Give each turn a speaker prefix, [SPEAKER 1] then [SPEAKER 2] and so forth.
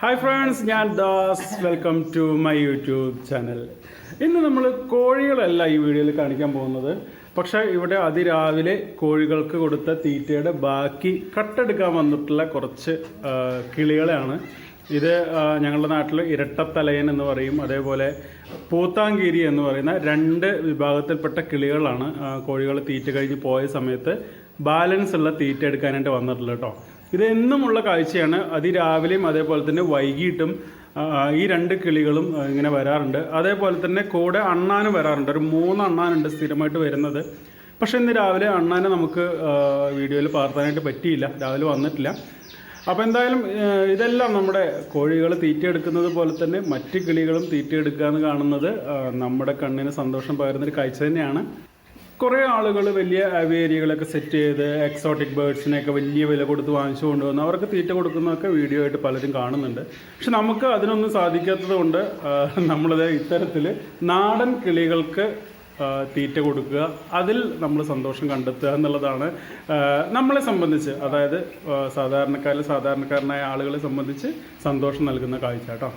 [SPEAKER 1] Hi friends ഞാൻ Das. Welcome to my YouTube channel ഇന്ന് നമ്മൾ കോഴികളല്ല ഈ വീഡിയോയിൽ കാണിക്കാൻ പോകുന്നത്. പക്ഷേ ഇവിടെ അതിരാവിലെ കോഴികൾക്ക് കൊടുത്ത തീറ്റയുടെ ബാക്കി കട്ടെടുക്കാൻ വന്നിട്ടുള്ള കുറച്ച് കിളികളെയാണ്. ഇത് ഞങ്ങളുടെ നാട്ടിൽ ഇരട്ടത്തലയൻ എന്ന് പറയും. അതേപോലെ പൂത്താങ്കീരി എന്ന് പറയുന്ന രണ്ട് വിഭാഗത്തിൽപ്പെട്ട കിളികളാണ് കോഴികൾ തീറ്റ കഴിഞ്ഞ് പോയ സമയത്ത് ബാലൻസ് ഉള്ള തീറ്റ എടുക്കാനായിട്ട് വന്നിട്ടുള്ളത് കേട്ടോ. ഇത് എന്നുമുള്ള കാഴ്ചയാണ്. അതിരാവിലെയും അതേപോലെ തന്നെ വൈകിട്ടും ഈ രണ്ട് കിളികളും ഇങ്ങനെ വരാറുണ്ട്. അതേപോലെ തന്നെ കൂടെ അണ്ണാനും വരാറുണ്ട്. ഒരു മൂന്ന് അണ്ണാനുണ്ട് സ്ഥിരമായിട്ട് വരുന്നത്. പക്ഷെ ഇന്ന് രാവിലെ അണ്ണാനെ നമുക്ക് വീഡിയോയിൽ പകർത്താനായിട്ട് പറ്റിയില്ല. രാവിലെ വന്നിട്ടില്ല. അപ്പോൾ എന്തായാലും ഇതെല്ലാം നമ്മുടെ കോഴികൾ തീറ്റയെടുക്കുന്നത് പോലെ തന്നെ മറ്റ് കിളികളും തീറ്റയെടുക്കുക എന്ന് കാണുന്നത് നമ്മുടെ കണ്ണിന് സന്തോഷം പകരുന്നൊരു കാഴ്ച തന്നെയാണ്. കുറേ ആളുകൾ വലിയ അവേരികളൊക്കെ സെറ്റ് ചെയ്ത് എക്സോട്ടിക് ബേഡ്സിനെയൊക്കെ വലിയ വില കൊടുത്ത് വാങ്ങിച്ചു കൊണ്ടുവന്ന് അവർക്ക് തീറ്റ കൊടുക്കുന്നതൊക്കെ വീഡിയോ ആയിട്ട് പലരും കാണുന്നുണ്ട്. പക്ഷെ നമുക്ക് അതിനൊന്നും സാധിക്കാത്തത് കൊണ്ട് നമ്മളിത് ഇത്തരത്തിൽ നാടൻ കിളികൾക്ക് തീറ്റ കൊടുക്കുക അതിൽ നമ്മൾ സന്തോഷം കണ്ടെത്തുക എന്നുള്ളതാണ് നമ്മളെ സംബന്ധിച്ച് അതായത് സാധാരണക്കാരിൽ സാധാരണക്കാരനായ ആളുകളെ സംബന്ധിച്ച് സന്തോഷം നൽകുന്ന കാഴ്ച കേട്ടോ.